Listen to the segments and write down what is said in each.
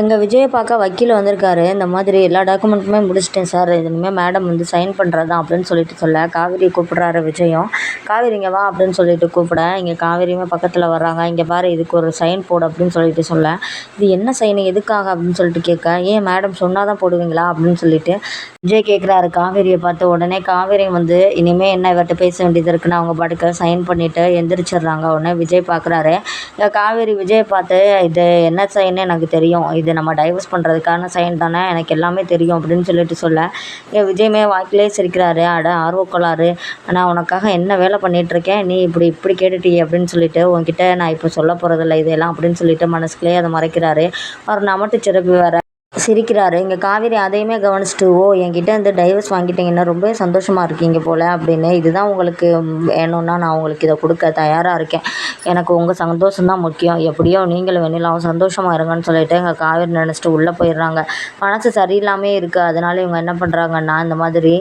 எங்கள் விஜயை பார்க்க வக்கீல் வந்திருக்காரு. இந்த மாதிரி எல்லா டாக்குமெண்ட்டுமே முடிச்சிட்டேன் சார். இனிமேல் மேடம் வந்து சைன் பண்ணுறது தான் அப்படின்னு சொல்லிட்டு சொல்ல. காவேரி கூப்பிட்றாரு விஜயம். காவேரி இங்கே வா அப்படின்னு சொல்லிட்டு கூப்பிட. இங்கே காவேரியுமே பக்கத்தில் வர்றாங்க. இங்கே பாரு இதுக்கு ஒரு சைன் போடு அப்படின்னு சொல்லிட்டு சொல்ல. இது என்ன சைனு? எதுக்காக அப்படின்னு சொல்லிட்டு கேட்க. ஏன் மேடம் சொன்னால் தான் போடுவீங்களா அப்படின்னு சொல்லிட்டு விஜய் கேட்குறாரு காவேரியை பார்த்து உடனே காவேரி வந்து இனிமேல் என்ன இவர்கிட்ட பேச வேண்டியது இருக்குன்னு அவங்க பாட்டுக்கு சைன் பண்ணிவிட்டு எந்திரிச்சிடுறாங்க. உடனே விஜய் பார்க்குறாரு காவேரி விஜயை பார்த்து இது என்ன சைன்னு எனக்கு தெரியும். இது நம்ம டைவர்ஸ் பண்ணுறதுக்கான சைன் தானே? எனக்கு எல்லாமே தெரியும் அப்படின்னு சொல்லிட்டு சொல்ல. இங்கே விஜயமே வாக்கிலே சிரிக்கிறாரு. அட ஆர்வக்கோளாறு நான் உனக்காக என்ன வேலை பண்ணிகிட்ருக்கேன் நீ இப்படி இப்படி கேட்டுட்டியே அப்படின்னு சொல்லிட்டு உன்கிட்ட நான் இப்போ சொல்ல போகிறதில்ல இதெல்லாம் அப்படின்னு சொல்லிட்டு மனசுக்குள்ளேயே அதை மறைக்கிறாரு. அவர் நமட்டு சிறப்பு வேறு. சிரிக்கிறாரு. இங்கே காவேரி அதையுமே கவனிச்சிட்டு ஓ என்கிட்ட இந்த டைவர்ஸ் வாங்கிட்டீங்கன்னா ரொம்பவே சந்தோஷமாக இருக்கீங்க போல் அப்படின்னு. இதுதான் உங்களுக்கு வேணும்னா நான் உங்களுக்கு இதை கொடுக்க தயாராக இருக்கேன். எனக்கு உங்கள் சந்தோஷம் தான் முக்கியம். எப்படியோ நீங்களும் வெண்ணிலாவும் சந்தோஷமாக இருங்கன்னு சொல்லிட்டு எங்கள் காவேரி நினச்சிட்டு உள்ளே போயிடுறாங்க. மனசு சரியில்லாமே இருக்குது அதனால இவங்க என்ன பண்ணுறாங்கன்னா இந்த மாதிரி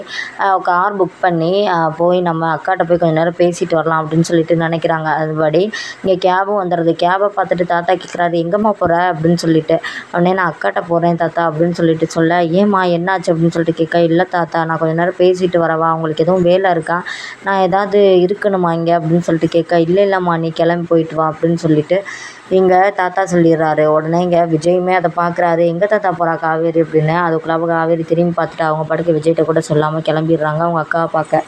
கார் புக் பண்ணி போய் நம்ம அக்காட்ட போய் கொஞ்ச நேரம் பேசிட்டு வரலாம் அப்படின்னு சொல்லிட்டு நினைக்கிறாங்க. அதுபடி இங்கே கேபும் வந்துடுது கேபை பார்த்துட்டு தாத்தா கேட்குறாரு எங்கம்மா போகிற அப்படின்னு சொல்லிட்டு உடனே நான் அக்காட்ட போகிறேன் தாத்தா. தாத்தா அப்படின்னு சொல்லிட்டு சொல்ல ஏம்மா என்னாச்சு? அப்படின்னு சொல்லிட்டு கேட்க இல்லை தாத்தா நான் கொஞ்ச நேரம் பேசிட்டு வரவா? அவங்களுக்கு எதுவும் வேலை இருக்கா? நான் ஏதாவது இருக்கணுமா இங்கே? அப்படின்னு சொல்லிட்டு கேட்க இல்லை இல்லைம்மா நீ கிளம்பி போயிட்டு வா அப்படின்னு சொல்லிட்டு இங்கே தாத்தா சொல்லிடுறாரு. உடனே இங்கே விஜயுமே அதை பார்க்குறாரு எங்கே தாத்தா போகிறா காவேரி? அப்படின்னு. அதுக்குள்ள காவேரி திரும்பி பார்த்துட்டு அவங்க படுக்க விஜய்கிட்ட கூட சொல்லாமல் கிளம்பிடுறாங்க. அவங்க அக்காவை பார்க்க.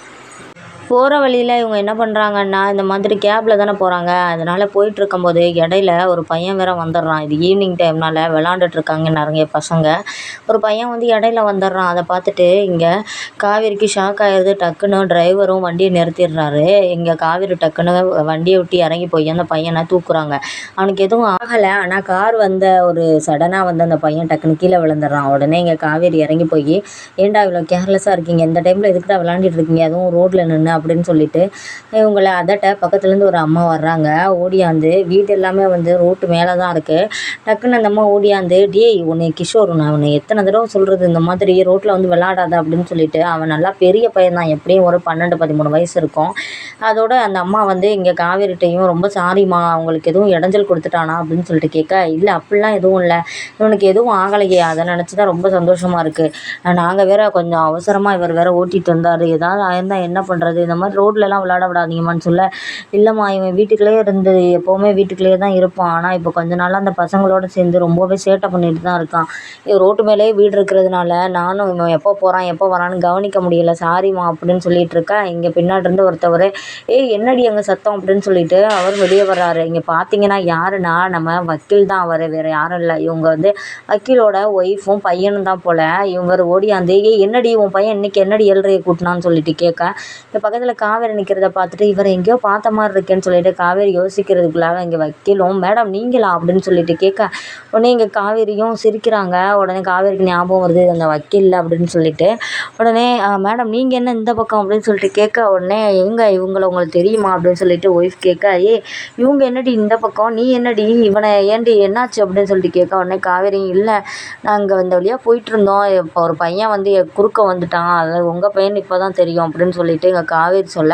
போகிற வழியில் இவங்க என்ன பண்ணுறாங்கன்னா இந்த மாதிரி கேபில் தானே போகிறாங்க அதனால் போயிட்டுருக்கும்போது இடையில ஒரு பையன் வேற வந்துடுறான். இது ஈவினிங் டைம்னால் விளாண்டுட்ருக்காங்க நிறைய பசங்க. ஒரு பையன் வந்து இடையில வந்துடுறான். அதை பார்த்துட்டு இங்கே காவேரிக்கு ஷாக் ஆகிடுது டக்குன்னு டிரைவரும் வண்டியை நிறுத்திடுறாரு. இங்கே காவேரி டக்குன்னு வண்டியை விட்டு இறங்கி போய் அந்த பையனை தூக்குறாங்க. அவனுக்கு எதுவும் ஆகலை. ஆனால் கார் வந்த ஒரு சடனாக வந்து அந்த பையன் டக்குன்னு கீழே விழுந்துடுறான். உடனே இங்கே காவேரி இறங்கி போய் ஏண்டா இவ்வளோ கேர்லெஸ்ஸாக இருக்கீங்க? இந்த டைமில் எதுக்குடா விளாண்டுட்டு இருக்கீங்க? அதுவும் ரோட்டில் நின்று அப்படின்னு சொல்லிட்டு இவங்களை அதட்ட பக்கத்துலேருந்து ஒரு அம்மா வர்றாங்க. ஓடியாந்து வீடு எல்லாமே வந்து ரோட்டு மேலே தான் இருக்குது டக்குன்னு அந்த அம்மா ஓடியாந்து டேய் உன்னை கிஷோர் நான் அவனை எத்தனை தடவை சொல்கிறது இந்த மாதிரி ரோட்டில் வந்து விளாடாத அப்படின்னு சொல்லிட்டு அவன் நல்லா பெரிய பையன் தான். எப்படியும் ஒரு பன்னெண்டு பதிமூணு வயசு இருக்கும். அதோட அந்த அம்மா வந்து இங்கே காவேரிட்டையும் ரொம்ப சாரிம்மா அவங்களுக்கு எதுவும் இடைஞ்சல் கொடுத்துட்டானா? அப்படின்னு சொல்லிட்டு கேட்க இல்லை அப்படிலாம் எதுவும் இல்லை. இவனுக்கு எதுவும் ஆகலையே. அதை நினச்சி தான் ரொம்ப சந்தோஷமாக இருக்குது நாங்கள் வேற கொஞ்சம் அவசரமாக இவர் வேற ஓட்டிகிட்டு வந்தார். ஏதாவது ஆயிருந்தால் என்ன பண்ணுறது இந்த மாதிரி ரோட்லலாம் விளாட விடாதீங்கம்மான்னு சொல்ல இல்லைம்மா இவன் வீட்டுக்குள்ளேயே இருந்து எப்போவுமே வீட்டுக்குள்ளேயே தான் இருப்பான். ஆனால் இப்போ கொஞ்ச நாளாக அந்த பசங்களோட சேர்ந்து ரொம்பவே சேட்டை பண்ணிட்டு தான் இருக்கான். ரோட்டு மேலேயே வீடு இருக்கிறதுனால நானும் இவன் எப்போ போகிறான் எப்போ வரான்னு கவனிக்க முடியல. சாரிம்மா அப்படின்னு சொல்லிட்டு இருக்கேன் இங்கே பின்னாடி இருந்து ஒருத்தவர் ஏய் என்னடி அங்கே சத்தம்? அப்படின்னு சொல்லிட்டு அவர் வெளியே வர்றாரு. இங்கே பார்த்தீங்கன்னா யாருன்னா நம்ம வக்கீல் தான் அவர் வேறு யாரும் இல்லை. இவங்க வந்து வக்கீலோட ஒய்ஃபும் பையனும் தான் போல். இவங்க ஓடியாந்து ஏய் என்னடி உன் பையன் இன்னைக்கு என்னடி ஏழ்றையை கூட்டினான்னு சொல்லிட்டு கேட்க இந்த பக்கத்தில் காவேரி நிற்கிறத பார்த்துட்டு இவர் எங்கேயோ பார்த்த மாதிரி இருக்கேன்னு சொல்லிட்டு காவேரி யோசிக்கிறதுக்குள்ளாக இங்கே வக்கீலும். மேடம் நீங்களா? அப்படின்னு சொல்லிட்டு கேட்க உடனே இங்கே காவேரியும் சிரிக்கிறாங்க. உடனே காவேரிக்கு ஞாபகம் வருது அந்த வக்கீல் அப்படின்னு சொல்லிட்டு. உடனே மேடம் நீங்கள் என்ன இந்த பக்கம்? அப்படின்னு சொல்லிட்டு கேட்க உடனே எங்க இவங்கள உங்களுக்கு தெரியுமா? அப்படின்னு சொல்லிட்டு ஒய்ஃப் கேட்க ஏ இவங்க என்னடி இந்த பக்கம்? நீ என்னடி? இவனை ஏன்டி என்னாச்சு? அப்படின்னு சொல்லிட்டு கேட்க உடனே காவேரி இல்லை நாங்கள் இந்த வழியாக போயிட்டு இருந்தோம். இப்போ ஒரு பையன் வந்து என் குறுக்க வந்துட்டான். அது உங்கள் பையன் இப்போ தான் தெரியும். அப்படின்னு சொல்லிட்டு எங்கள் காவேரி சொல்ல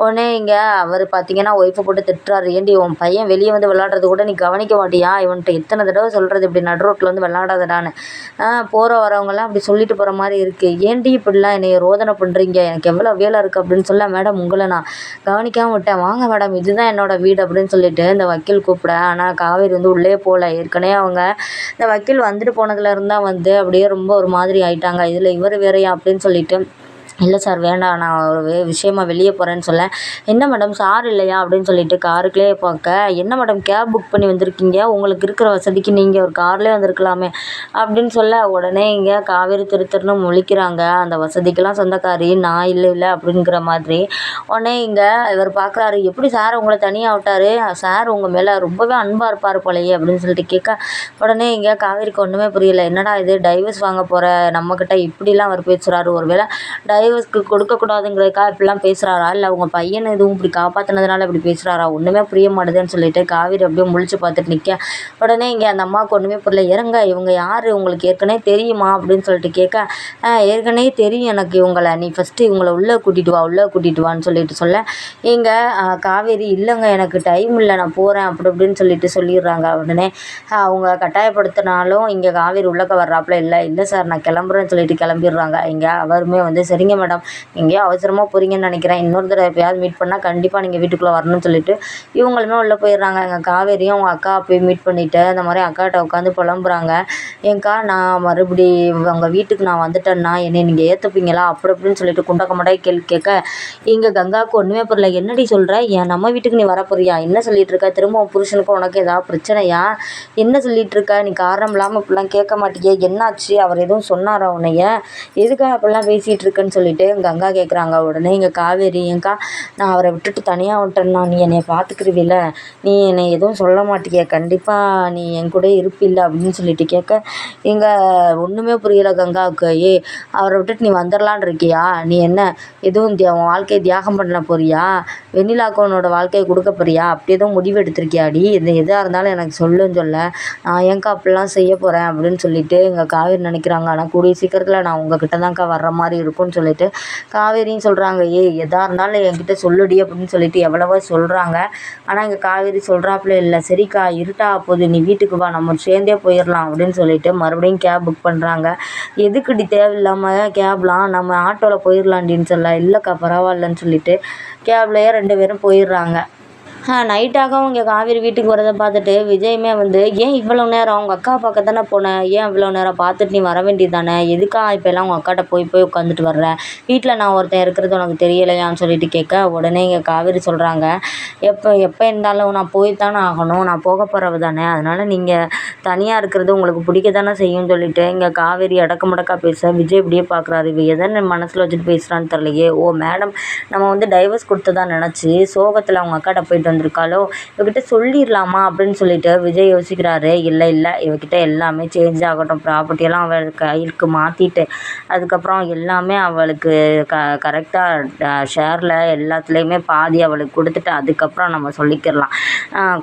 உடனே இங்கே அவர் பார்த்தீங்கன்னா ஒய்ஃபை போட்டு திட்டுறாரு. ஏண்டி உன் பையன் வெளியே வந்து விளாட்றது கூட நீ கவனிக்க மாட்டியா? இவன்கிட்ட எத்தனை தடவை சொல்கிறது இப்படி நடு ரோட்டில் வந்து விளாடாதடான்னு போகிற வரவங்கெல்லாம் அப்படி சொல்லிட்டு போகிற மாதிரி இருக்குது ஏண்டி இப்படிலாம் என்னை ரோதனை பண்ணுறீங்க எனக்கு எவ்வளோ வேலை இருக்குது அப்படின்னு சொல்ல மேடம் உங்களை நான் கவனிக்காமல் விட்டேன். வாங்க மேடம். இதுதான் என்னோடய வீடு அப்படின்னு சொல்லிட்டு இந்த வக்கீல் கூப்பிட ஆனால் காவேரி வந்து உள்ளே போகல ஏற்கனவே அவங்க இந்த வக்கீல் வந்துட்டு போனதுலேருந்து தான் வந்து அப்படியே ரொம்ப ஒரு மாதிரி ஆயிட்டாங்க. இதில் இவர் வேறையா அப்படின்னு சொல்லிட்டு இல்லை சார் வேண்டாம் நான் ஒரு விஷயமா வெளியே போகிறேன்னு சொல்ல. என்ன மேடம் சார் இல்லையா அப்படின்னு சொல்லிட்டு காருக்குள்ளே பார்க்க என்ன மேடம் கேப் புக் பண்ணி வந்திருக்கீங்க? உங்களுக்கு இருக்கிற வசதிக்கு நீங்கள் ஒரு கார்லேயே வந்திருக்கலாமே அப்படின்னு சொல்ல உடனே இங்கே காவேரி திருத்தர்னு முழிக்கிறாங்க. அந்த வசதிக்கெல்லாம் சொந்தக்காரி நான் இல்லை இல்லை அப்படிங்கிற மாதிரி. உடனே இங்கே இவர் பார்க்குறாரு எப்படி சார் உங்களை தனியாக விட்டார்? சார் உங்கள் மேலே ரொம்பவே அன்பாக இருப்பார் போலையே அப்படின்னு சொல்லிட்டு கேட்க உடனே இங்கே காவேரிக்கு ஒன்றுமே புரியல. என்னடா இது டைவர்ஸ் வாங்க போகிற நம்மக்கிட்ட இப்படிலாம் அவர் பேசுகிறாரு ஒருவேளை டை டைவர்ஸ்க்கு கொடுக்கக்கூடாதுங்கிறதுக்காக இப்படிலாம் பேசுகிறாரா இல்லை அவங்க பையனை எதுவும் இப்படி காப்பாற்றினதுனால இப்படி பேசுகிறாரா ஒன்றுமே புரிய மாட்டேதுன்னு சொல்லிட்டு காவேரி அப்படியே முழிச்சு பார்த்துட்டு நிற்க உடனே இங்கே அந்த அம்மாவுக்கு ஒன்றுமே புரியல. இறங்க இவங்க யார்? உங்களுக்கு ஏற்கனவே தெரியுமா? அப்படின்னு சொல்லிட்டு கேட்க ஏற்கனவே தெரியும் எனக்கு இவங்களை. நீ ஃபஸ்ட்டு இவங்களை உள்ளே கூட்டிகிட்டு வா உள்ளே கூட்டிகிட்டு வான்னு சொல்லிட்டு சொல்ல. இங்கே காவேரி இல்லைங்க எனக்கு டைம் இல்லை. நான் போகிறேன் அப்படி இப்படின்னு சொல்லிட்டு சொல்லிடுறாங்க. உடனே அவங்க கட்டாயப்படுத்தினாலும் இங்கே காவேரி உள்ளக்க வர்றாப்புல இல்லை. இல்லை சார் நான் கிளம்புறேன்னு சொல்லிட்டு கிளம்பிடுறாங்க. இங்கே அவருமே வந்து சரிங்க மேடம். எங்கேயோ அவசரமாக போகிறீங்கன்னு நினைக்கிறேன். இன்னொரு தடவை எப்பயாவது மீட் பண்ணால் கண்டிப்பாக நீங்கள் வீட்டுக்குள்ளே வரணும்னு சொல்லிட்டு இவங்களுமே உள்ளே போயிடுறாங்க. எங்கள் காவேரியும் அவங்க அக்கா போய் மீட் பண்ணிவிட்டு அந்த மாதிரி அக்காட்ட உட்காந்து புலம்புறாங்க. ஏங்க்கா நான் மறுபடி உங்கள் வீட்டுக்கு நான் வந்துட்டேன்னா என்னை நீங்கள் ஏற்றுப்பீங்களா அப்படி அப்படின்னு சொல்லிட்டு குண்டக்க கேள்வி கேட்க இங்கே கங்காவுக்கு ஒன்றுமே புரியல. என்னடி சொல்கிற ஏன் நம்ம வீட்டுக்கு நீ வரப்போறியா? என்ன சொல்லிட்டு இருக்க? திரும்ப உன் புருஷனுக்கும் உனக்கு ஏதாவது பிரச்சனையா? என்ன சொல்லிட்டு இருக்க? நீ காரணம் இல்லாமல் இப்படிலாம் கேட்க மாட்டியே. என்னாச்சு? அவர் எதுவும் சொன்னாரா உன்னைய? எதுக்காக அப்படிலாம் பேசிகிட்டு இருக்கேன்னு சொல்லிட்டு கங்கா கேட்குறாங்க உடனே இங்கே காவேரி ஏங்க்கா நான் அவரை விட்டுட்டு தனியாக விட்டேன்னா நீ என்னை பார்த்துக்கிருவில்ல நீ என்னை எதுவும் சொல்ல மாட்டியே? கண்டிப்பாக நீ என் கூட இருப்பில்ல அப்படின்னு சொல்லிட்டு கேட்க இங்கே ஒன்றுமே புரியல கங்காவுக்கு. ஏ அவரை விட்டுட்டு நீ வந்துடலான் இருக்கியா? நீ என்ன எதுவும் தியா உன் வாழ்க்கையை தியாகம் பண்ண போறியா? வெண்ணிலாக்கு உன்னோட வாழ்க்கையை கொடுக்க போறியா? அப்படி எதுவும் முடிவு எடுத்திருக்கியாடி? இது எதாக இருந்தாலும் எனக்கு சொல்லுன்னு சொல்ல நான் ஏன்க்கா அப்படிலாம் செய்ய போகிறேன் அப்படின்னு சொல்லிட்டு எங்கள் காவேரி நினைக்கிறாங்க. ஆனால் கூடிய சீக்கிரத்தில் நான் உங்ககிட்ட தான்க்கா வர்ற மாதிரி இருக்கும்னு சொல்லி சொல்லிட்டு காவேரியும் சொல்கிறாங்க ஏய் எதாக இருந்தாலும் என்கிட்ட சொல்லுடி அப்படின்னு சொல்லிட்டு எவ்வளவோ சொல்கிறாங்க ஆனால் இங்கே காவேரி சொல்கிறாப்புல இல்லை. சரிக்கா இருட்டா போகுது. நீ வீட்டுக்கு வா. நம்ம சேர்ந்தே போயிடலாம் அப்படின்னு சொல்லிட்டு மறுபடியும் கேப் புக் பண்ணுறாங்க எதுக்குடி தேவையில்லாமல் கேப்லாம் நம்ம ஆட்டோவில் போயிடலாண்டின்னு சொல்ல இல்லைக்கா பரவாயில்லன்னு சொல்லிட்டு கேப்லேயே ரெண்டு பேரும் போயிடுறாங்க. நைட்டாகவும் இங்கே காவேரி வீட்டுக்கு வரதை பார்த்துட்டு விஜயுமே வந்து ஏன் இவ்வளோ நேரம் அவங்க அக்கா பக்கம் தானே போனேன் ஏன் இவ்வளோ நேரம் பார்த்துட்டு நீ வர வேண்டியது தானே எதுக்கா இப்போ எல்லாம் உங்கள் அக்காட்ட போய் போய் உட்காந்துட்டு வர்ற? வீட்டில் நான் ஒருத்தன் இருக்கிறது உனக்கு தெரியலையான்னு சொல்லிட்டு கேட்க உடனே இங்கே காவேரி சொல்கிறாங்க எப்போ எப்போ இருந்தாலும் நான் போய் தானே ஆகணும். நான் போக போகிறவ தானே. அதனால் நீங்கள் தனியாக இருக்கிறது உங்களுக்கு பிடிக்க தானே செய்யும்னு சொல்லிட்டு இங்கே காவேரி அடக்க முடக்கா பேச விஜய் இப்படியே பார்க்குறாரு இவ எதை மனசில் வச்சுட்டு பேசுகிறான்னு தெரிலையே ஓ மேடம் நம்ம வந்து டைவர்ஸ் கொடுத்ததா நினச்சி சோகத்தில் அவங்க அக்காட்ட போயிட்டு வந்திருக்காளோ இவகிட்ட சொல்லிடலாமா அப்படின்னு சொல்லிட்டு விஜய் யோசிக்கிறாரு. இல்லை இல்லை இவகிட்ட எல்லாமே சேஞ்ச் ஆகட்டும். ப்ராப்பர்ட்டியெல்லாம் அவள் கைக்கு மாற்றிட்டு அதுக்கப்புறம் எல்லாமே அவளுக்கு க கரெக்டாக ஷேரில் எல்லாத்துலேயுமே பாதி அவளுக்கு கொடுத்துட்டு அதுக்கப்புறம் நம்ம சொல்லிக்கிடலாம்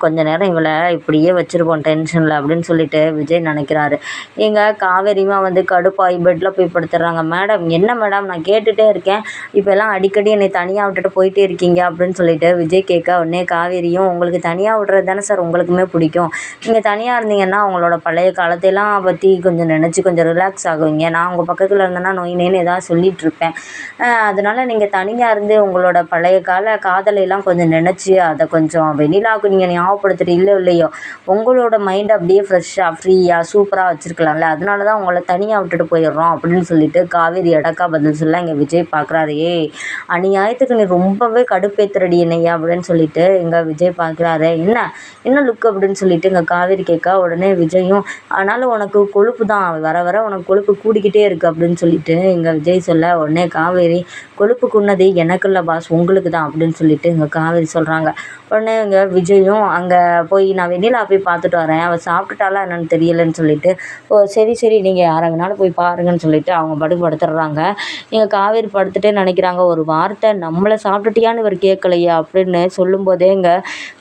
கொஞ்ச நேரம் இவளை இப்படியே வச்சுருப்போம் டென்ஷனில் அப்படின்னு சொல்லிட்டு விஜய் நினைக்கிறாரு. எங்கள் காவேரிமா வந்து கடுப்பாகி பெட்டில் போய் படுத்துடுறாங்க மேடம் என்ன மேடம்? நான் கேட்டுகிட்டே இருக்கேன். இப்போல்லாம் அடிக்கடி என்னை தனியாக விட்டுட்டு போயிட்டே இருக்கீங்க. அப்படின்னு சொல்லிட்டு விஜய் கேட்க உடனே கா காவேரியும் உங்களுக்கு தனியாக விட்றது தானே சார் உங்களுக்குமே பிடிக்கும். நீங்கள் தனியாக இருந்தீங்கன்னா உங்களோட பழைய காலத்தையெல்லாம் பற்றி கொஞ்சம் நினச்சி கொஞ்சம் ரிலாக்ஸ் ஆகுவீங்க. நான் உங்கள் பக்கத்தில் இருந்தேன்னா நொய் நேன்னு ஏதாவது சொல்லிகிட்டு இருப்பேன். அதனால் நீங்கள் தனியாக இருந்து உங்களோட பழைய கால காதலையெல்லாம் கொஞ்சம் நினச்சி அதை கொஞ்சம் வெண்ணிலாவுக்கு நீங்கள் ஞாபகப்படுத்துகிற இல்லை இல்லையோ உங்களோட மைண்ட் அப்படியே ஃப்ரெஷ்ஷாக ஃப்ரீயாக சூப்பராக வச்சுருக்கலாம்ல. அதனால தான் உங்களை தனியாக விட்டுட்டு போயிடுறோம் அப்படின்னு சொல்லிட்டு காவேரி அடக்கா பதில் சொல்ல இங்கே விஜய் பார்க்குறாரு ஏ அநியாயத்துக்கு நீ ரொம்பவே கடுப்பேத்துறடி என்னையா அப்படின்னு சொல்லிட்டு பார்க்குறாங்க விஜய் பார்க்குறாரு. என்ன என்ன லுக் அப்படின்னு சொல்லிட்டு இங்கே காவேரி கேட்க உடனே விஜயும் ஆனாலும் உனக்கு கொழுப்பு தான் வர வர உனக்கு கொழுப்பு கூடிக்கிட்டே இருக்குது அப்படின்னு சொல்லிட்டு இங்கே விஜய் சொல்ல உடனே காவேரி கொழுப்பு குன்னது எனக்கு இல்லை பாஸ் உங்களுக்கு தான் அப்படின்னு சொல்லிட்டு இங்கே காவேரி சொல்கிறாங்க உடனே இங்கே விஜயும் அங்கே போய் நான் வெண்ணிலா போய் பார்த்துட்டு வரேன் அவள் சாப்பிட்டுட்டாளா என்னென்னு தெரியலன்னு சொல்லிட்டு ஓ சரி சரி நீங்கள் யாரை வேணாலும் போய் பாருங்கன்னு சொல்லிட்டு அவங்க படுக்கு படுத்துடுறாங்க. இங்கே காவேரி படுத்துட்டே நினைக்கிறாங்க ஒரு வார்த்தை நம்மளை சாப்பிட்டுட்டியான்னு இவர் கேட்கலையே அப்படின்னு சொல்லும்போதே இங்கே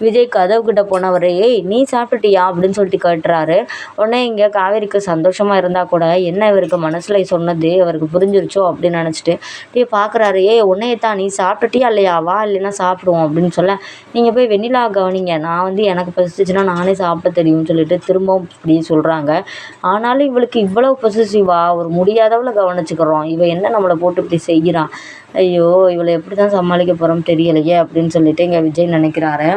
விஜய் கதவுக்கிட்ட போனவர் ஏய் நீ சாப்பிட்டுட்டியா அப்படின்னு சொல்லிட்டு கேட்டுறாரு. உடனே இங்கே காவேரிக்கு சந்தோஷமாக இருந்தால் கூட என்ன இவருக்கு மனசில் சொன்னது? அவருக்கு புரிஞ்சிருச்சோ? அப்படின்னு நினச்சிட்டு அப்படியே பார்க்குறாரு ஏய் உன்னையே தான். நீ சாப்பிட்டுட்டியா இல்லையா? வா இல்லைன்னா சாப்பிடுவோம். அப்படின்னு சொல்ல நீங்கள் போய் வெண்ணிலா கவனிங்க. நான் வந்து எனக்கு பசிச்சுன்னா நானே சாப்பிட தெரியும்னு சொல்லிட்டு திரும்பவும் இப்படி சொல்கிறாங்க ஆனாலும் இவளுக்கு இவ்வளோ பொசசிவா ஒரு முடியாதவளை கவனிச்சுக்கிறோம். இவ என்ன நம்மளை போட்டு இப்படி செய்கிறான் ஐயோ இவளை எப்படி தான் சமாளிக்க போகிறோம் தெரியலையே அப்படின்னு சொல்லிட்டு இங்கே விஜய் நினைக்கிறாரு.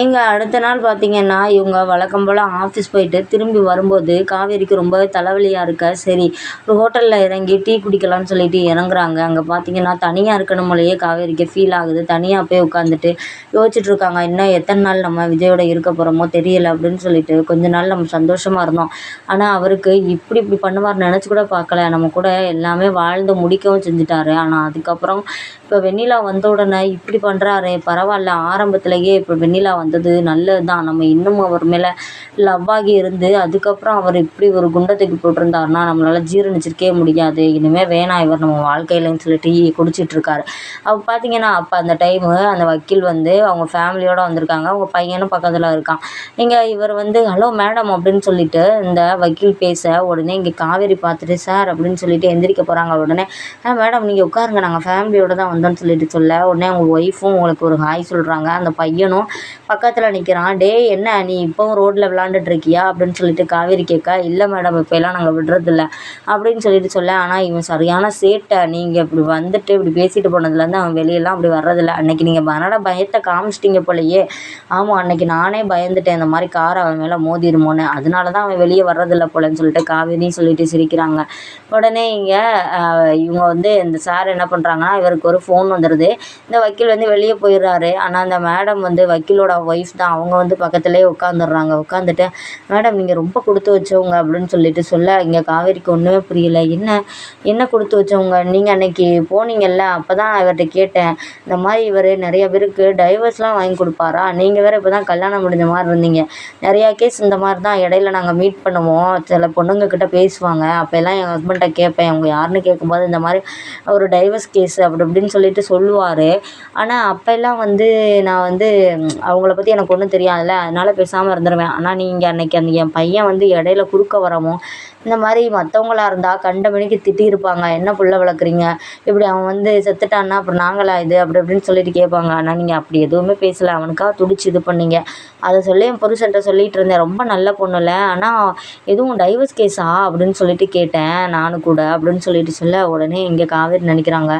எங்கள் அடுத்த நாள் பார்த்தீங்கன்னா இவங்க வழக்கம் போல் ஆஃபீஸ் போயிட்டு திரும்பி வரும்போது காவேரிக்கு ரொம்பவே தலைவலியாக இருக்க சரி ஒரு ஹோட்டலில் இறங்கி டீ குடிக்கலாம்னு சொல்லிட்டு இறங்குறாங்க. அங்கே பார்த்தீங்கன்னா தனியாக இருக்கணும் போலயே காவேரிக்கு ஃபீல் ஆகுது. தனியாக போய் உட்காந்துட்டு யோசிச்சுட்ருக்காங்க இன்னும் எத்தனை நாள் நம்ம விஜயோட இருக்க போகிறோமோ தெரியலை அப்படின்னு சொல்லிட்டு கொஞ்ச நாள் நம்ம சந்தோஷமாக இருந்தோம். ஆனால் அவருக்கு இப்படி இப்படி பண்ணுவார் நினச்சி கூட பார்க்கல. நம்ம கூட எல்லாமே வாழ்ந்து முடிக்கவும் செஞ்சுட்டாரு. ஆனால் அதுக்கப்புறம் இப்போ வெண்ணிலா வந்த உடனே இப்படி பண்ணுறாரு பரவாயில்ல. ஆரம்பத்துலேயே இப்போ வெண்ணிலா வந்தது நல்லது தான் நம்ம இன்னும் அவர் மேலே லவ் ஆகி இருந்து அதுக்கப்புறம் அவர் இப்படி ஒரு குண்டத்துக்கு தூக்கி போட்டிருந்தாருன்னா நம்மளால் ஜீரணிச்சிருக்கவே முடியாது. இனிமேல் வேணாம் இவர் நம்ம வாழ்க்கையிலன்னு சொல்லி டீ குடிச்சிட்ருக்காரு அப்போ பார்த்தீங்கன்னா அப்போ அந்த டைமு அந்த வக்கீல் வந்து அவங்க ஃபேமிலியோடு வந்திருக்காங்க. அவங்க பையனும் பக்கத்தில் இருக்கான். இங்கே இவர் வந்து ஹலோ மேடம் அப்படின்னு சொல்லிட்டு இந்த வக்கீல் பேச உடனே இங்கே காவேரி பார்த்துட்டு சார் அப்படின்னு சொல்லிட்டு எந்திரிக்க போகிறாங்க உடனே ஆ மேடம் நீங்கள் உட்காருங்க. நாங்கள் ஃபேமிலியோடு தான் வந்தோம்னு சொல்லிட்டு சொல்ல. உடனே அவங்க ஒய்ஃபும் உங்களுக்கு ஒரு ஹாய் சொல்கிறாங்க அந்த பையனும் பக்கத்தில் நிற்கிறான் டேய் என்ன? நீ இப்போவும் ரோட்டில் விளாண்டுட்டு இருக்கியா அப்படின்னு சொல்லிட்டு காவேரி கேட்க இல்லை மேடம் இப்போ எல்லாம் நாங்கள் விடுறதில்ல. அப்படின்னு சொல்லிட்டு சொல்ல ஆனால் இவன் சரியான சேட்டை. நீங்கள் இப்படி வந்துட்டு இப்படி பேசிட்டு போனதுலேருந்து அவன் வெளியெல்லாம் அப்படி வர்றதில்ல. அன்னைக்கு நீங்கள் பனட பயத்தை காமிச்சிட்டிங்க போலயே. ஆமாம் அன்னைக்கு நானே பயந்துட்டேன். இந்த மாதிரி கார் அவன் மேலே மோதிருமோன்னு. அதனால தான் அவன் வெளியே வர்றதில்ல போலன்னு சொல்லிட்டு காவேரின்னு சொல்லிட்டு சிரிக்கிறாங்க. உடனே இங்கே இவங்க வந்து இந்த சார் என்ன பண்ணுறாங்கன்னா இவருக்கு ஒரு ஃபோன் வந்துடுது இந்த வக்கீல் வந்து வெளியே போயிடுறாரு. ஆனால் அந்த மேடம் வந்து வக்கீலோட ஒய்ஃப் தான். அவங்க வந்து பக்கத்துலேயே உட்காந்துடுறாங்க உட்காந்துட்டு மேடம் நீங்கள் ரொம்ப கொடுத்து வச்சவங்க அப்படின்னு சொல்லிட்டு சொல்ல இங்கே காவேரிக்கு ஒன்றுமே புரியல. என்ன என்ன கொடுத்து வச்சவங்க? நீங்கள் அன்னைக்கு போனீங்கல்ல அப்போ தான் இவர்கிட்ட கேட்டேன். இந்த மாதிரி இவர் நிறைய பேருக்கு டைவர்ஸ்லாம் வாங்கி கொடுப்பாரா? நீங்கள் வேறு இப்போ தான் கல்யாணம் முடிஞ்ச மாதிரி இருந்தீங்க. நிறையா கேஸ் இந்த மாதிரி தான் இடையில நாங்கள் மீட் பண்ணுவோம். சில பொண்ணுங்கக்கிட்ட பேசுவாங்க. அப்போல்லாம் என் ஹஸ்பண்ட்டை கேட்பேன். அவங்க யாருன்னு கேட்கும்போது இந்த மாதிரி ஒரு டைவர்ஸ் கேஸ் அப்படி இப்படின்னு சொல்லிட்டு சொல்லுவார். ஆனால் அப்போல்லாம் வந்து நான் வந்து அவங்கள பற்றி எனக்கு ஒன்றும் தெரியாதுல்ல. அதனால் பேசாமல் இருந்துருவேன். ஆனால் நீங்கள் அன்னைக்கு அந்த என் பையன் வந்து இடையில குறுக்க வரவும் இந்த மாதிரி மற்றவங்களா இருந்தால் கண்டமேனிக்கு திட்டியிருப்பாங்க என்ன புள்ள வளர்க்குறீங்க? இப்படி அவன் வந்து செத்துட்டான்னா அப்புறம் நாங்களா இது? அப்படி இப்படின்னு சொல்லிட்டு கேட்பாங்க. ஆனால் நீங்கள் அப்படி எதுவுமே பேசலை. அவனுக்காக துடிச்சு இது பண்ணீங்க. அதை சொல்லி என் புருஷன்ட்ட சொல்லிட்டு இருந்தேன். ரொம்ப நல்ல பொண்ணுல ஆனால் எதுவும் டைவர்ஸ் கேஸா அப்படின்னு சொல்லிட்டு கேட்டேன். நானும் கூட. அப்படின்னு சொல்லிட்டு சொல்ல உடனே இங்கே காவேரி நினைக்கிறாங்க.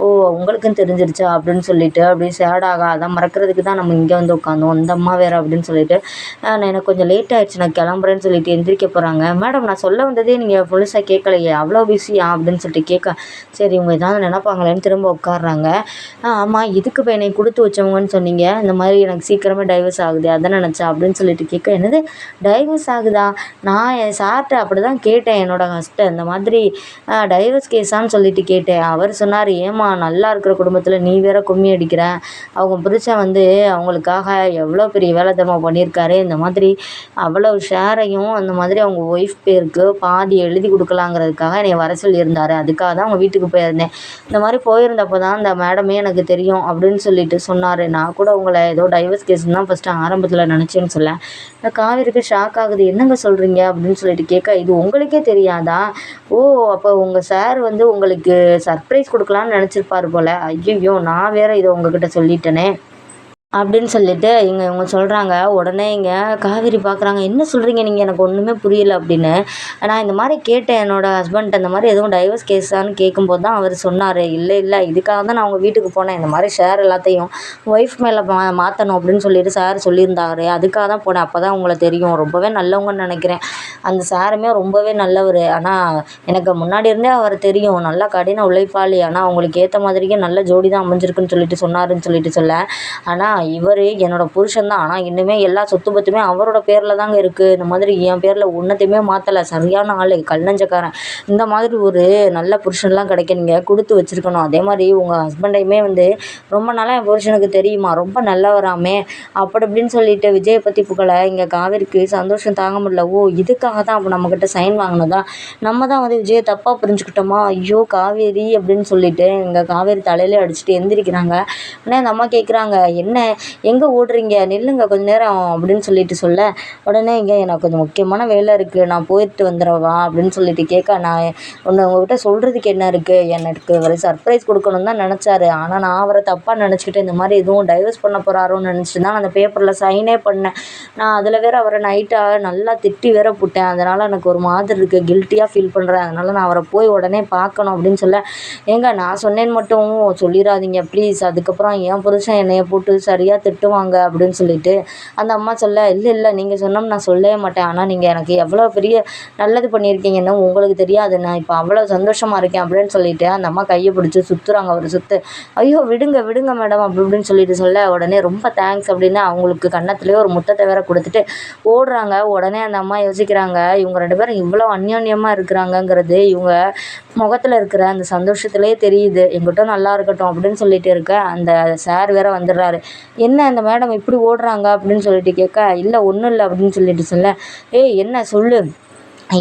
ஓ உங்களுக்கும் தெரிஞ்சிருச்சா? அப்படின்னு சொல்லிட்டு அப்படியே சேடாக அதான் மறக்கிறதுக்கு தான் நம்ம இங்கே வந்து உட்காந்தோம் இந்த அம்மா வேறு அப்படின்னு சொல்லிட்டு நான் எனக்கு கொஞ்சம் லேட் ஆகிடுச்சு நான் கிளம்புறேன்னு சொல்லிட்டு எந்திரிக்க போகிறாங்க மேடம் நான் சொல்ல வந்ததே நீங்கள் முழுசாக கேட்கலையே அவ்வளோ பிஸியா அப்படின்னு சொல்லிட்டு கேட்க சரி இவங்க ஏதாவது நினைப்பாங்களேன்னு திரும்ப உட்காடுறாங்க ஆமாம் இதுக்கு இப்போ என்னை கொடுத்து வச்சவங்கன்னு சொன்னீங்க இந்த மாதிரி எனக்கு சீக்கிரமே டைவர்ஸ் ஆகுது அதை நினச்சா அப்படின்னு சொல்லிட்டு கேட்க என்னது டைவர்ஸ் ஆகுதா? நான் என் சார்கிட்ட அப்படி தான் கேட்டேன் என்னோடய ஹஸ்ட்டை இந்த மாதிரி டைவர்ஸ் கேஸான்னு சொல்லிட்டு கேட்டேன். அவர் சொன்னார் ஏம்மா நல்லா இருக்கிற குடும்பத்தில் நீ வேற கும்மி அடிக்கிற அவங்க புருஷன் வந்து அவங்களுக்காக எவ்வளோ பெரிய வேலை தர்மம் பண்ணியிருக்காரு? இந்த மாதிரி அவ்வளோ ஷேரையும் அந்த மாதிரி அவங்க ஒய்ஃப் பேருக்கு பாதி எழுதி கொடுக்கலாங்கிறதுக்காக என்னை வர சொல்லியிருந்தார். அதுக்காக தான் அவங்க வீட்டுக்கு போயிருந்தேன். இந்த மாதிரி போயிருந்தப்போ தான் அந்த மேடமே எனக்கு தெரியும் அப்படின்னு சொல்லிட்டு சொன்னார். நான் கூட உங்களை ஏதோ டைவர்ஸ் கேஸ் தான் ஃபஸ்ட்டு ஆரம்பத்தில் நினச்சேன்னு சொல்ல. இந்த காவேரிக்கு ஷாக் ஆகுது. என்னங்க சொல்கிறீங்க அப்படின்னு சொல்லிட்டு கேட்க இது உங்களுக்கே தெரியாதா? ஓ அப்போ உங்கள் சார் வந்து உங்களுக்கு சர்ப்ரைஸ் கொடுக்கலான்னு நினச்சிருப்பாரு போல். ஐயையோ நான் வேறு இதை உங்ககிட்ட சொல்லிட்டேனே. அப்படின்னு சொல்லிட்டு இங்கே இவங்க சொல்கிறாங்க உடனே இங்கே காவேரி பார்க்குறாங்க என்ன சொல்கிறீங்க நீங்கள் எனக்கு ஒன்றுமே புரியல அப்படின்னு. நான் இந்த மாதிரி கேட்டேன். என்னோடய ஹஸ்பண்ட் இந்த மாதிரி எதுவும் டைவர்ஸ் கேஸான்னு கேட்கும்போது தான் அவர் சொன்னார். இல்லை இல்லை. இதுக்காக தான் நான் அவங்க வீட்டுக்கு போனேன். இந்த மாதிரி ஷேர் எல்லாத்தையும் ஒய்ஃப் மேலே மா மாற்றணும் அப்படின்னு சொல்லிட்டு சார் சொல்லியிருந்தாரு. அதுக்காக தான் போனேன். அப்போ தான் உங்களை தெரியும். ரொம்பவே நல்லவங்கன்னு நினைக்கிறேன். அந்த சாருமே ரொம்பவே நல்லவர். ஆனால் எனக்கு முன்னாடி இருந்தே அவர் தெரியும். நல்லா கடின உழைப்பாளி. ஆனால் அவங்களுக்கு ஏற்ற மாதிரியே நல்ல ஜோடி தான் அமைஞ்சிருக்குன்னு சொல்லிட்டு சொன்னாருன்னு சொல்லிட்டு சொல்ல. ஆனால் இவர் என்னோடய புருஷன் தான். ஆனால் இன்னுமே எல்லா சொத்து பத்துமே அவரோட பேரில் தாங்க இருக்குது இந்த மாதிரி என் பேரில் ஒன்றத்தையுமே மாற்றல சரியான ஆள் கல்லஞ்சக்காரன் இந்த மாதிரி ஒரு நல்ல புருஷன்லாம் கிடைக்க நீங்கள் கொடுத்து வச்சுருக்கணும். அதே மாதிரி உங்கள் ஹஸ்பண்டையுமே வந்து ரொம்ப நாளாக என் புருஷனுக்கு தெரியுமா? ரொம்ப நல்லவராமே. அப்படி இப்படின்னு சொல்லிட்டு விஜயை பற்றி புகழை இங்கே காவேரிக்கு சந்தோஷம் தாங்க முடியல. ஓ இதுக்காக தான் அப்போ நம்மக்கிட்ட சைன் வாங்கினதா? நம்ம தான் வந்து விஜயை தப்பாக புரிஞ்சுக்கிட்டோமா? ஐயோ காவேரி அப்படின்னு சொல்லிட்டு இங்கே காவேரி தலையிலே அடிச்சுட்டு எந்திரிக்கிறாங்க. உடனே அந்த அம்மா கேட்குறாங்க என்ன? எங்கே ஓடுறீங்க? நில்லுங்க கொஞ்ச நேரம் அப்படின்னு சொல்லிட்டு சொல்ல உடனே இங்கே எனக்கு கொஞ்சம் முக்கியமான வேலை இருக்குது நான் போயிட்டு வந்துடவா அப்படின்னு சொல்லிட்டு கேட்க நான் ஒன்று உங்ககிட்ட சொல்கிறதுக்கு என்ன இருக்குது எனக்கு ஒரு சர்ப்ரைஸ் கொடுக்கணுன்னு தான் நினச்சாரு. ஆனால் நான் அவரை தப்பாக நினச்சிக்கிட்டு இந்த மாதிரி எதுவும் டைவர்ஸ் பண்ண போகிறாரோன்னு நினச்சி தான் அந்த பேப்பரில் சைனே பண்ணேன். நான் அதில் வேறு அவரை நைட்டாக நல்லா திட்டி வேற போட்டேன். அதனால் எனக்கு ஒரு மாதிரி இருக்குது கில்ட்டியாக ஃபீல் பண்ணுறேன் அதனால் நான் அவரை போய் உடனே பார்க்கணும் அப்படின்னு சொல்ல ஏங்க நான் சொன்னேன்னு மட்டும் சொல்லிடாதீங்க ப்ளீஸ் அதுக்கப்புறம் என் புருஷன் என்னைய போட்டு சரியாக திட்டுவாங்க அப்படின்னு சொல்லிட்டு அந்த அம்மா சொல்ல இல்லை இல்லை நீங்கள் சொன்னோம் நான் சொல்லவே மாட்டேன். ஆனால் நீங்கள் எனக்கு எவ்வளோ பெரிய நல்லது பண்ணியிருக்கீங்கன்னு உங்களுக்கு தெரியாது. நான் இப்போ அவ்வளோ சந்தோஷமாக இருக்கேன் அப்படின்னு சொல்லிட்டு அந்த அம்மா கையை பிடிச்சி சுற்றுறாங்க அவர் சுற்று ஐயோ விடுங்க விடுங்க மேடம் அப்படி இப்படின்னு சொல்லிட்டு சொல்ல உடனே ரொம்ப தேங்க்ஸ் அப்படின்னு அவங்களுக்கு கன்னத்துலேயே ஒரு முத்தத்தை வேற கொடுத்துட்டு ஓடுறாங்க. உடனே அந்த அம்மா யோசிக்கிறாங்க இவங்க ரெண்டு பேரும் இவ்வளோ அந்யோன்யமாக இருக்கிறாங்கங்கிறது இவங்க முகத்தில் இருக்கிற அந்த சந்தோஷத்துலேயே தெரியுது. எங்கிட்ட நல்லா இருக்கட்டும் அப்படின்னு சொல்லிட்டு இருக்க அந்த சார் வேற வந்துடுறாரு. என்ன அந்த மேடம் இப்படி ஓடுறாங்க அப்படின்னு சொல்லிட்டு கேட்க இல்லை ஒன்றும் இல்லை அப்படின்னு சொல்லிட்டு சொல்ல ஏய் என்ன சொல்லு?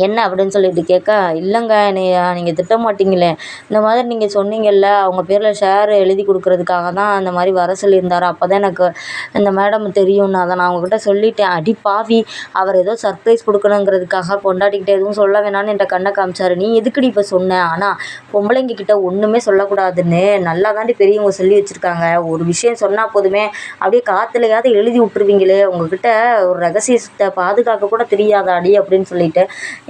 என்ன அப்படின்னு சொல்லிட்டு கேட்க இல்லைங்க என்னைய நீங்கள் திட்ட மாட்டீங்களே இந்த மாதிரி நீங்கள் சொன்னீங்கல்ல அவங்க பேரில் ஷேர் எழுதி கொடுக்குறதுக்காக தான் அந்த மாதிரி வர சொல்லியிருந்தாரு. அப்போ தான் எனக்கு இந்த மேடம் தெரியும்னு அதை நான் அவங்கக்கிட்ட சொல்லிட்டேன். அடி பாவி அவர் ஏதோ சர்ப்ரைஸ் கொடுக்கணுங்கிறதுக்காக பொண்டாட்டிக்கிட்ட எதுவும் சொல்ல வேணாம்னு என்கிட்ட கண்ணை காமிச்சாரு. நீ எதுக்குடி இப்போ சொன்ன? ஆனால் பொம்பளைங்க கிட்ட ஒன்றுமே சொல்லக்கூடாதுன்னு நல்லா தாண்டி பெரியவங்க சொல்லி வச்சுருக்காங்க. ஒரு விஷயம் சொன்னால் போதுமே அப்படியே காற்றுலையாவது எழுதி விட்டுருவீங்களே. உங்ககிட்ட ஒரு ரகசியத்தை பாதுகாக்க கூட தெரியாதாடி அப்படின்னு சொல்லிட்டு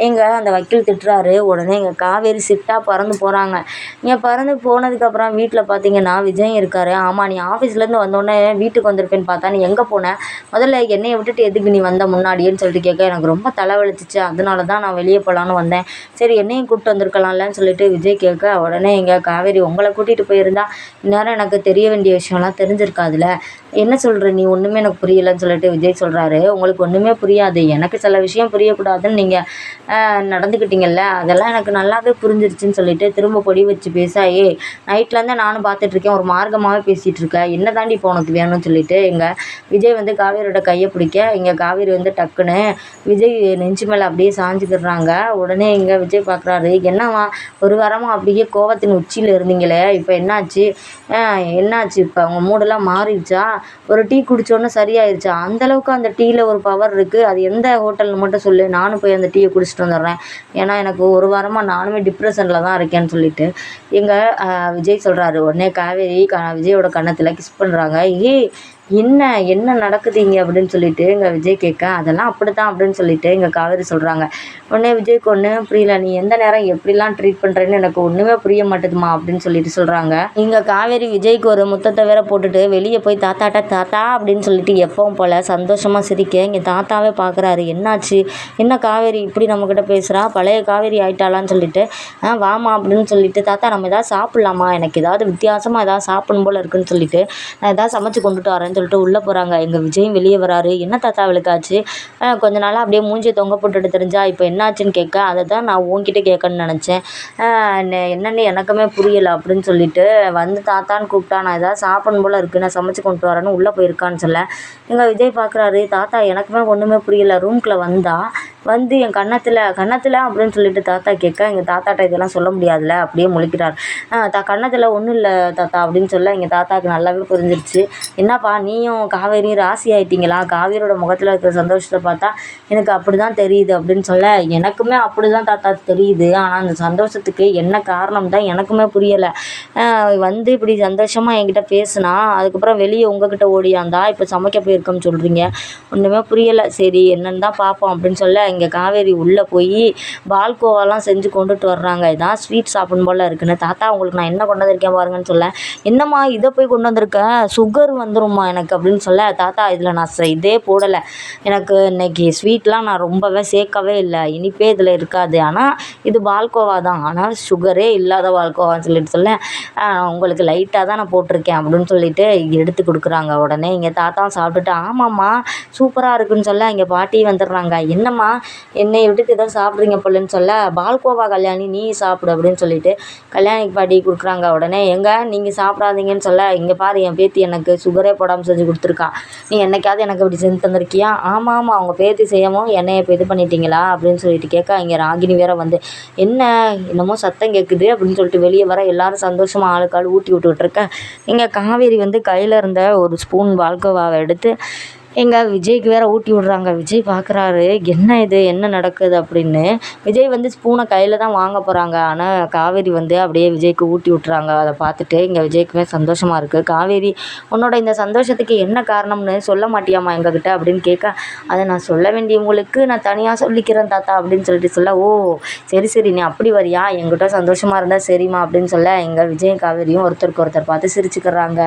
எங்கள் அந்த வக்கீல் திட்டுறாரு. உடனே எங்கள் காவேரி சிட்டாக பறந்து போகிறாங்க இங்கே பறந்து போனதுக்கப்புறம் வீட்டில் பார்த்தீங்கன்னா விஜய் இருக்காரு. ஆமாம் நீ ஆஃபீஸ்லேருந்து வந்தோடனே வீட்டுக்கு வந்திருப்பேன்னு பார்த்தா நீ எங்கே போன? முதல்ல என்னையை விட்டுட்டு எதுக்கு நீ வந்த முன்னாடியேன்னு சொல்லிட்டு கேட்க எனக்கு ரொம்ப தலைவலிச்சிச்சு. அதனால தான் நான் வெளியே போகலான்னு வந்தேன். சரி என்னையும் கூப்பிட்டு வந்திருக்கலாம்லன்னு சொல்லிட்டு விஜய் கேட்க உடனே எங்கள் காவேரி உங்களை கூட்டிகிட்டு போயிருந்தா? இந்நேரம் எனக்கு தெரிய வேண்டிய விஷயம்லாம் தெரிஞ்சிருக்காதுல்ல. என்ன சொல்கிற நீ ஒன்றுமே எனக்கு புரியலைன்னு சொல்லிட்டு விஜய் சொல்கிறாரு உங்களுக்கு ஒன்றுமே புரியாது. எனக்கு சில விஷயம் புரியக்கூடாதுன்னு நீங்கள் நடந்துக்கிட்டீங்கல்ல? அதெல்லாம் எனக்கு நல்லாவே புரிஞ்சிருச்சுன்னு சொல்லிட்டு திரும்ப பொடி வச்சு பேச ஏய் நைட்லேருந்து நானும் பார்த்துட்ருக்கேன். ஒரு மார்க்கமாகவே பேசிகிட்டு இருக்கேன் என்ன தாண்டி இப்போ உனக்கு வேணும்னு சொல்லிட்டு எங்கள் விஜய் வந்து காவேரியோட கையை பிடிக்க இங்கே காவேரி வந்து டக்குன்னு விஜய் நெஞ்சு மேலே அப்படியே சாஞ்சுக்கிடுறாங்க. உடனே இங்கே விஜய் பார்க்குறாரு என்னவா ஒரு வாரமாக அப்படியே கோவத்தின் உச்சியில் இருந்தீங்களே? இப்போ என்னாச்சு? என்னாச்சு? இப்போ அவங்க மூடெல்லாம் மாறிடுச்சா? ஒரு டீ குடித்தோன்னே சரியாயிருச்சா. அந்தளவுக்கு அந்த டீயில் ஒரு பவர் இருக்குது அது எந்த ஹோட்டல்னு மட்டும் சொல்லு. நானும் போய் அந்த டீயை குடிச்சிட்டு வந்துடுறேன். ஏன்னா எனக்கு ஒரு வாரமாக நானுமே டிப்ரெஷனில் தான் இருக்கேன்னு சொல்லிட்டு. எங்கள் விஜய் சொல்கிறாரு உடனே காவேரி க விஜயோட கன்னத்தில் கிஸ் பண்ணுறாங்க ஏய் என்ன என்ன நடக்குது இங்கே அப்படின்னு சொல்லிட்டு எங்கள் விஜய் கேட்க அதெல்லாம் அப்படி தான் அப்படின்னு சொல்லிட்டு எங்கள் காவேரி சொல்கிறாங்க உடனே விஜய்க்கு ஒன்று புரியல நீ எந்த நேரம் எப்படிலாம் ட்ரீட் பண்ணுறேன்னு எனக்கு ஒன்றுமே புரிய மாட்டேதுமா அப்படின்னு சொல்லிட்டு சொல்கிறாங்க இங்கே காவேரி விஜய்க்கு ஒரு முத்தத்தை வேற போட்டுட்டு வெளியே போய் தாத்தாட்ட தாத்தா அப்படின்னு சொல்லிட்டு எப்பவும் போல் சந்தோஷமாக சிரிக்க இங்கே தாத்தாவே பார்க்குறாரு என்னாச்சு? என்ன காவேரி இப்படி நம்மக்கிட்ட பேசுகிறா பழைய காவேரி ஆயிட்டாளான்னு சொல்லிட்டு ஆ வாமா அப்படின்னு சொல்லிட்டு தாத்தா நம்ம எதாவது சாப்பிட்லாமா? எனக்கு ஏதாவது வித்தியாசமாக ஏதாவது சாப்பிடும் போல் இருக்குன்னு சொல்லிட்டு நான் எதாவது சமைச்சு கொண்டுட்டு வரேன் அப்படின்னு சொல்லிட்டு உள்ளே போகிறாங்க எங்கள் விஜயும் வெளியே வராரு. என்ன தாத்தா விளக்காச்சு? கொஞ்ச நாளாக அப்படியே மூஞ்சியை தொங்க போட்டுட்டு தெரிஞ்சா இப்போ என்னாச்சுன்னு கேட்க அதை தான் நான் உன்கிட்ட கேட்கணும்னு நினச்சேன். என்னென்னு எனக்குமே புரியலை அப்படின்னு சொல்லிட்டு வந்து தாத்தான்னு கூப்பிட்டா நான் ஏதாவது சாப்பிடணும் போல் இருக்குது நான் சமைச்சு கொண்டு வரேன்னு உள்ளே போயிருக்கான்னு சொல்ல. எங்கள் விஜய் பார்க்குறாரு தாத்தா எனக்குமே ஒன்றுமே புரியலை. ரூம்குள்ளே வந்தால் வந்து என் கன்னத்தில் கன்னத்தில் அப்படின்னு சொல்லிட்டு தாத்தா கேட்க எங்கள் தாத்தாட்ட இதெல்லாம் சொல்ல முடியாதுல்ல? அப்படியே முழிக்கிறார். தா கன்னத்தில் ஒன்றும் இல்லை தாத்தா அப்படின்னு சொல்ல எங்கள் தாத்தாவுக்கு நல்லாவே புரிஞ்சிருச்சு. என்னப்பா நீயும் காவேரியும் ராசி ஆயிட்டீங்களா? காவேரியோட முகத்தில் இருக்கிற சந்தோஷத்தை பார்த்தா எனக்கு அப்படி தான் தெரியுது அப்படின்னு சொல்ல எனக்குமே அப்படி தான் தாத்தா தெரியுது. ஆனால் அந்த சந்தோஷத்துக்கு என்ன காரணம் தான் எனக்குமே புரியலை. வந்து இப்படி சந்தோஷமாக என்கிட்ட பேசுனா அதுக்கப்புறம் வெளியே உங்ககிட்ட ஓடியாந்தா இப்போ சமைக்க போயிருக்கோம்னு சொல்கிறீங்க ஒன்றுமே புரியலை. சரி என்னன்னு தான் பார்ப்போம் அப்படின்னு சொல்ல இங்கே காவேரி உள்ளே போய் பால்கோவாலாம் செஞ்சு கொண்டுட்டு வர்றாங்க. இதான் ஸ்வீட் சாப்பிடும் போல் இருக்குன்னு. தாத்தா உங்களுக்கு நான் என்ன கொண்டு வந்திருக்கேன் பாருங்கன்னு சொல்ல. என்னம்மா இதை போய் கொண்டு வந்திருக்கேன் சுகர் வந்துரும்மா எனக்கு அப்படின்னு சொல்ல. தாத்தா இதில் நான் இதே போடலை. எனக்கு இன்றைக்கி ஸ்வீட்லாம் நான் ரொம்பவே சேர்க்கவே இல்லை. இனிப்பே இதில் இருக்காது. ஆனால் இது பால்கோவா தான். ஆனால் சுகரே இல்லாத பால்கோவான்னு சொல்லிட்டு சொல்ல உங்களுக்கு லைட்டாக தான் நான் போட்டிருக்கேன் அப்படின்னு சொல்லிட்டு எடுத்து கொடுக்குறாங்க உடனே. இங்கே தாத்தா சாப்பிட்டுட்டு ஆமாம்மா சூப்பராக இருக்குன்னு சொல்ல இங்கே பாட்டி வந்துடுறாங்க. என்னம்மா என்னை விட்டுட்டு ஏதோ சாப்பிட்றீங்க போலன்னு சொல்ல பால்கோவா கல்யாணி நீ சாப்பிடு அப்படின்னு சொல்லிட்டு கல்யாணிக்கு பாட்டி கொடுக்குறாங்க உடனே. எங்கே? நீங்கள் சாப்பிடாதீங்கன்னு சொல்ல இங்கே பாரு என் பேத்தி எனக்கு சுகரே போடாமல் செஞ்சு கொடுத்துருக்கா. நீ என்னைக்காவது எனக்கு இப்படி செஞ்சு தந்திருக்கியா? ஆமாம் ஆமாம் அவங்க பேத்தி செய்யவும் என்னையை இப்போ இது பண்ணிட்டீங்களா? அப்படின்னு சொல்லிட்டு கேட்க இங்கே ராகினி வேற வந்து என்ன? என்னமோ சத்தம் கேட்குது அப்படின்னு சொல்லிட்டு வெளியே வர எல்லாரும் சந்தோஷமாக ஆளுக்காள் ஊட்டி விட்டுக்கிட்டு இருக்கேன். இங்கே காவேரி வந்து கையில் இருந்த ஒரு ஸ்பூன் பால்கோவாவை எடுத்து எங்கள் விஜய்க்கு வேறு ஊட்டி விட்றாங்க. விஜய் பார்க்குறாரு என்ன இது? என்ன நடக்குது? அப்படின்னு. விஜய் வந்து ஸ்பூனை கையில் தான் வாங்க போகிறாங்க ஆனால் காவேரி வந்து அப்படியே விஜய்க்கு ஊட்டி விட்றாங்க அதை பார்த்துட்டு இங்கே விஜய்க்குமே சந்தோஷமாக இருக்குது காவேரி உன்னோட இந்த சந்தோஷத்துக்கு என்ன காரணம்னு சொல்ல மாட்டியாம்மா எங்ககிட்ட? அப்படின்னு கேட்க அதை நான் சொல்ல வேண்டியவங்களுக்கு நான் தனியாக சொல்லிக்கிறேன் தாத்தா அப்படின்னு சொல்லிட்டு சொல்ல ஓ சரி சரி. நீ அப்படி வரியா? என்கிட்ட சந்தோஷமாக இருந்தால் சரிம்மா அப்படின்னு சொல்ல எங்கள் விஜய் காவேரியும் ஒருத்தருக்கு ஒருத்தர் பார்த்து சிரிச்சுக்கிறாங்க.